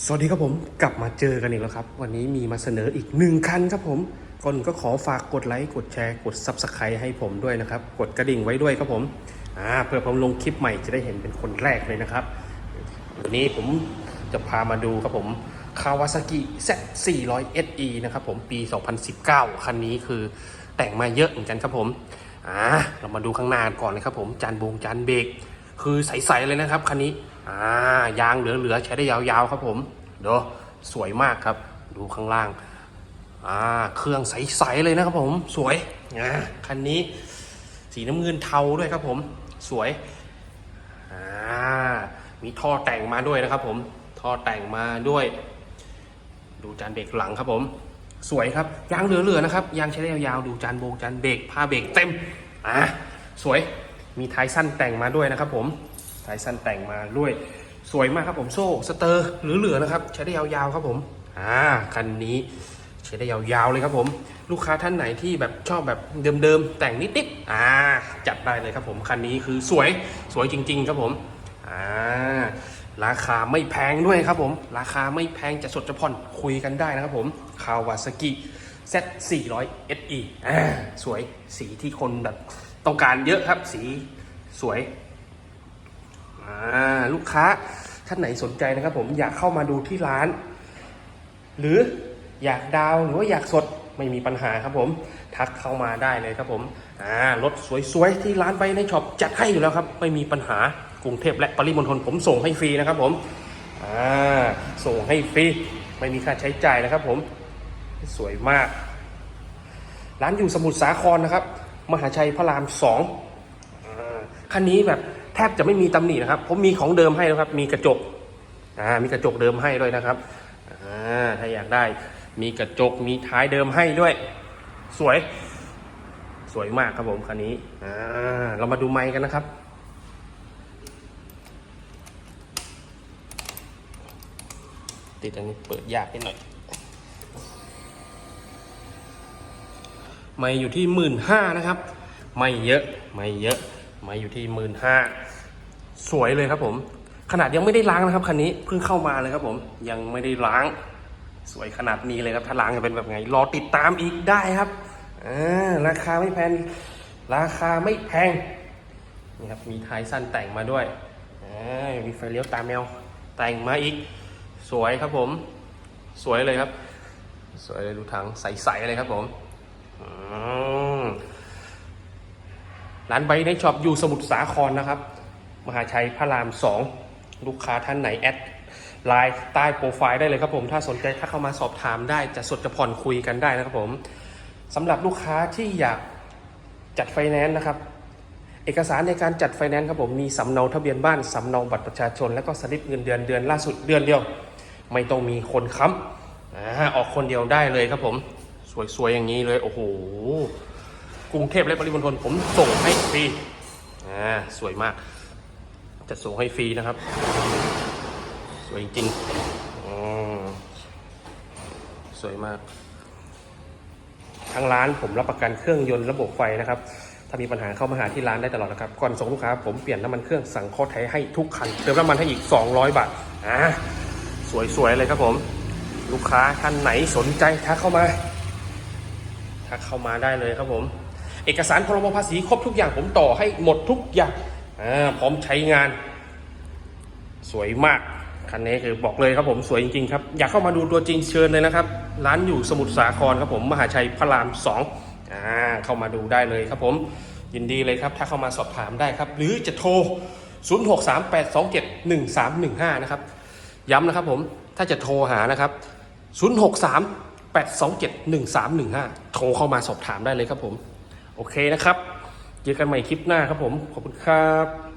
สวัสดีครับผมกลับมาเจอกันอีกแล้วครับ วันนี้มีมาเสนออีกหนึ่งคันครับผมก่อนก็ขอฝากกดไลค์กดแชร์กด Subscribe ให้ผมด้วยนะครับ กดกระดิ่งไว้ด้วยครับผมอ่าเพื่อผมลงคลิปใหม่จะได้เห็นเป็นคนแรกเลยนะครับวันนี้ผมจะพามาดูครับผม Kawasaki Z 400 SE นะครับผมปี 2019 คันนี้คือแต่งมาเยอะเหมือนกันครับผมอ่าเรามาดูข้างหน้าก่อนเลยครับผมจานบงจานเบรกคือใสๆเลยนะครับคันนี้ อ่ายางเหลือๆใช้ได้ยาวๆครับผมเดี๋ยวสวยมากครับ ดูข้างล่างอ่าเครื่องใสๆเลยนะครับผมสวยอ่าคันนี้ สีน้ำเงินเทาด้วยครับผมสวยอ่ามีท่อแต่งมาด้วยนะครับผมท่อแต่งมาด้วย ดูจานเบรกหลังครับผม สวยครับยางเหลือๆนะครับยางใช้ได้ยาวๆดูจานโบกจานเบรกผ้าเบรกเต็มอ่าสวยมีท้ายสั้นแต่งมาด้วยนะครับผม ท้ายสั้นแต่งมาด้วย สวยมากครับผมโซ่สเตอร์เหลือๆนะครับ ใช้ได้ยาวๆครับผมอ่าคันนี้ใช้ได้ยาวๆเลยครับผม ลูกค้าท่านไหนที่แบบชอบแบบเดิมๆแต่งนิดๆอ่าจัดได้เลยครับผมคันนี้คือสวยสวยจริง ๆ ครับผมอ่าราคาไม่แพงด้วยครับผม ราคาไม่แพงจะสดจะผ่อนคุยกันได้นะครับผมคาวาซากิ Z 400 SE อ่าสวยสีที่คนแบบต้องการเยอะครับสีสวย ลูกค้าท่านไหนสนใจนะครับ ผมอยากเข้ามาดูที่ร้าน หรืออยากดาวหรือว่าอยากสดไม่มีปัญหาครับผมทักเข้ามาได้เลยครับผมอ่ารถสวยๆที่ร้านไปในช็อปจัดให้อยู่แล้วครับ ไม่มีปัญหากรุงเทพและปริมณฑลผมส่งให้ฟรีนะครับผมอ่าส่งให้ฟรีไม่มีค่าใช้จ่ายนะครับ ผมสวยมาก ร้านอยู่สมุทรสาครนะครับ มหาชัยพระรามสองคันนี้แบบ แทบจะไม่มีตำหนินะครับผมมีของเดิมให้นะครับ มีกระจกอ่ามีกระจกเดิมให้ด้วยนะครับอ่าถ้าอยากได้ มีกระจกมีท้ายเดิมให้ด้วย สวย สวยมากครับผมคันนี้อ่าเรามาดูไมค์กันนะครับติดอันนี้เปิดยากนิดหน่อย ไม่อยู่ที่หมื่นห้านะครับ ไม่เยอะ ไม่เยอะ ม่อยู่ที่หมื่นห้าสวยเลยครับผม ขนาดยังไม่ได้ล้างนะครับคันนี้เพิ่งเข้ามาเลยครับผม ยังไม่ได้ล้าง สวยขนาดนี้เลยครับ ถ้าล้างจะเป็นแบบไง รอติดตามอีกได้ครับอ่าราคาไม่แพงราคาไม่แพงนี่ครับมีท้ายสั้นแต่งมาด้วยอ่ามีไฟเลี้ยวตามแมวแต่งมาอีก สวยครับผม สวยเลยครับ สวยเลยดูถังใสๆเลยครับผมอืม ร้านไบในช็อปอยู่สมุทรสาครนะครับ มหาชัยพระรามสองลูกค้าท่านไหนแอดไลน์ใต้โปรไฟล์ได้เลยครับผม ถ้าสนใจถ้าเข้ามาสอบถามได้จะสดจะผ่อนคุยกันได้นะครับผมสำหรับลูกค้าที่อยากจัดไฟแนนซ์นะครับ เอกสารในการจัดไฟแนนซ์ครับผมมีสำเนาทะเบียนบ้านสำเนาบัตรประชาชน แล้วก็สลิปเงินเดือนเดือนล่าสุดเดือนเดียว ไม่ต้องมีคนค้ำออกคนเดียวได้เลยครับผม สวยๆอย่างนี้เลยโอ้โห กรุงเทพและปริมณฑลผมส่งให้ฟรีอ่าสวยมาก จะส่งให้ฟรีนะครับ สวยจริงอสวยมากทางร้านผมรับประกันเครื่องยนต์ระบบไฟนะครับ ถ้ามีปัญหาเข้ามาหาที่ร้านได้ตลอดนะครับ ก่อนส่งลูกค้าผมเปลี่ยนน้ำมันเครื่องสั่งโค้ดไทยให้ทุกคัน เติมน้ำมันให้อีก 200 บาท อ่า สวยๆ เลยครับผม ลูกค้าท่านไหนสนใจทักเข้ามา ทักเข้ามาได้เลยครับผม เอกสารพรบภาษีครบทุกอย่างผมต่อให้หมดทุกอย่างพร้อมใช้งาน สวยมากคันนี้คือบอกเลยครับผมสวยจริงๆครับอยากเข้ามาดูตัวจริงเชิญเลยนะครับ ร้านอยู่สมุทรสาครครับผมมหาชัยพระรามสองอเข้ามาดูได้เลยครับผมยินดีเลยครับ ถ้าเข้ามาสอบถามได้ครับ หรือจะโทร 0638271315 นะครับ ย้ำนะครับผมถ้าจะโทรหานะครับ 063 827 1315 โทรเข้ามาสอบถามได้เลยครับผม โอเคนะครับ เจอกันใหม่คลิปหน้าครับผม ขอบคุณครับ